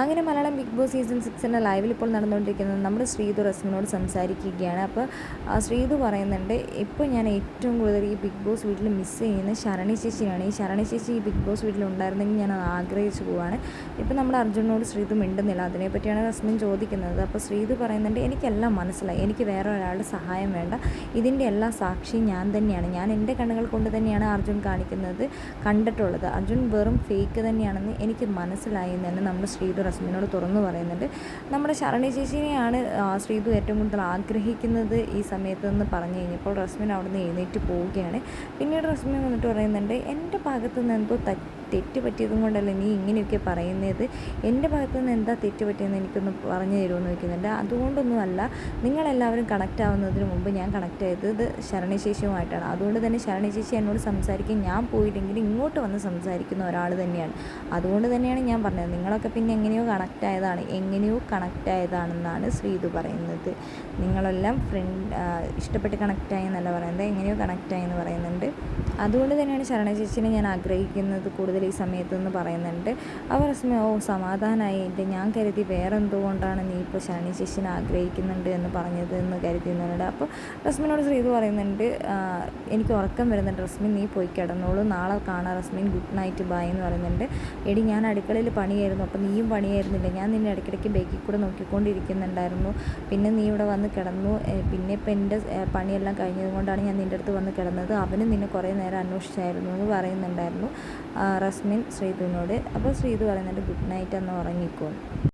അങ്ങനെ Malayalam big Boss season സിക്സിന്റെ ലൈവിൽ ഇപ്പോൾ നടന്നുകൊണ്ടിരിക്കുന്നത് നമ്മുടെ ശ്രീതു റസ്മിനോട് സംസാരിക്കുകയാണ്. അപ്പോൾ ശ്രീതു പറയുന്നുണ്ട് ഇപ്പോൾ ഞാൻ ഏറ്റവും കൂടുതൽ ഈ ബിഗ് ബോസ് വീട്ടിൽ മിസ് ചെയ്യുന്ന ശരണി ചേച്ചിയാണ്. ഈ ശരണി ചേച്ചി ഈ ബിഗ് ബോസ് വീട്ടിൽ ഉണ്ടായിരുന്നെങ്കിൽ ഞാൻ അത് ആഗ്രഹിച്ചു പോവാണ്. ഇപ്പോൾ നമ്മുടെ അർജുനോട് ശ്രീതു മിണ്ടുന്നില്ല. അതിനെപ്പറ്റിയാണ് റസ്മിൻ ചോദിക്കുന്നത്. അപ്പോൾ ശ്രീതു പറയുന്നുണ്ട് എനിക്കെല്ലാം മനസ്സിലായി. എനിക്ക് വേറെ ഒരാളുടെ സഹായം വേണ്ട. ഇതിന്റെ എല്ലാ സാക്ഷിയും ഞാൻ തന്നെയാണ്. ഞാൻ എന്റെ കണ്ണുകൾ കൊണ്ട് തന്നെയാണ് അർജുൻ കാണിക്കുന്നത് കണ്ടിട്ടുള്ളത്. അർജുൻ വെറും ഫേക്ക് തന്നെയാണെന്ന് എനിക്ക് മനസ്സിലായി എന്ന് തന്നെ നമ്മുടെ ശ്രീതു റസ്മിനോട് തുറന്നു പറയുന്നുണ്ട്. നമ്മുടെ ശരണി ചേച്ചിനെയാണ് ശ്രീതു ഏറ്റവും കൂടുതൽ ആഗ്രഹിക്കുന്നത് ഈ സമയത്ത് നിന്ന് പറഞ്ഞു കഴിഞ്ഞപ്പോൾ റസ്മിൻ അവിടെ നിന്ന് എഴുന്നേറ്റ് പോവുകയാണ്. പിന്നീട് റസ്മിൻ വന്നിട്ട് പറയുന്നുണ്ട് എന്റെ ഭാഗത്തു നിന്ന് എന്തോ തെറ്റ് പറ്റിയതും കൊണ്ടല്ലേ നീ ഇങ്ങനെയൊക്കെ പറയുന്നത്? എന്റെ ഭാഗത്തു നിന്ന് എന്താ തെറ്റ് പറ്റിയെന്ന് എനിക്കൊന്ന് പറഞ്ഞു തരുമെന്ന് ചോദിക്കുന്നുണ്ട്. അതുകൊണ്ടൊന്നുമല്ല നിങ്ങളെല്ലാവരും കണക്റ്റ് ആവുന്നതിന് മുമ്പ് ഞാൻ കണക്റ്റ് ചെയ്തത് ശരണശേഷിയുമായിട്ടാണ്. അതുകൊണ്ട് തന്നെ ശരണശേഷി എന്നോട് സംസാരിക്കാൻ ഞാൻ പോയില്ലെങ്കിൽ ഇങ്ങോട്ട് വന്ന് സംസാരിക്കുന്ന ഒരാൾ തന്നെയാണ്. അതുകൊണ്ട് തന്നെയാണ് ഞാൻ പറഞ്ഞത്. നിങ്ങളൊക്കെ പിന്നെ എങ്ങനെയോ കണക്റ്റ് ആയതാണ്. എങ്ങനെയോ കണക്റ്റ് ആയതാണെന്നാണ് ശ്രീതു പറയുന്നത്. നിങ്ങളെല്ലാം ഫ്രണ്ട് ഇഷ്ടപ്പെട്ട് കണക്റ്റ് ആയെന്നല്ല പറയുന്നത്. എങ്ങനെയോ കണക്റ്റ് ആയെന്ന് പറയുന്നുണ്ട്. അതുകൊണ്ട് തന്നെയാണ് ശരണശേഷിനെ ഞാൻ ആഗ്രഹിക്കുന്നത് കൂടുതൽ ഈ സമയത്തെന്ന് പറയുന്നുണ്ട്. അവർ ഓ സമാധാനമായിട്ട് ഞാൻ കരുതി വേറെ എന്തുകൊണ്ടാണ് നീ ഇപ്പോൾ ശനി ശിഷ്യനെ ആഗ്രഹിക്കുന്നുണ്ട് എന്ന് പറഞ്ഞത് എന്ന് കരുതുന്നുണ്ട് അപ്പോൾ റസ്മിനോട് ശ്രീതു പറയുന്നുണ്ട് എനിക്ക് ഉറക്കം വരുന്നുണ്ട്. റസ്മിൻ നീ പോയി കിടന്നോളൂ. നാളെ കാണാം. റസ്മിൻ ഗുഡ് നൈറ്റ് ബൈ എന്ന് പറയുന്നുണ്ട്. എടി ഞാൻ അടുക്കളയിൽ പണിയായിരുന്നു. അപ്പോൾ നീയും പണിയായിരുന്നില്ല? ഞാൻ നിന്നെ ഇടയ്ക്കിടയ്ക്ക് ബേക്കിൽ കൂടെ നോക്കിക്കൊണ്ടിരിക്കുന്നുണ്ടായിരുന്നു. പിന്നെ നീ ഇവിടെ വന്ന് കിടന്നു. പിന്നെ ഇപ്പം എന്റെ പണിയെല്ലാം കഴിഞ്ഞതുകൊണ്ടാണ് ഞാൻ നിന്റെ അടുത്ത് വന്ന് കിടന്നത്. അവനും നിന്നെ കുറേ നേരം അന്വേഷിച്ചായിരുന്നു എന്ന് പറയുന്നുണ്ടായിരുന്നു. റസ്മിൻ ശ്രീതുവിനോട് അപ്പോൾ ശ്രീതു പറയുന്നുണ്ട് ഗുഡ് നൈറ്റ് എന്ന് ഉറങ്ങിക്കോ.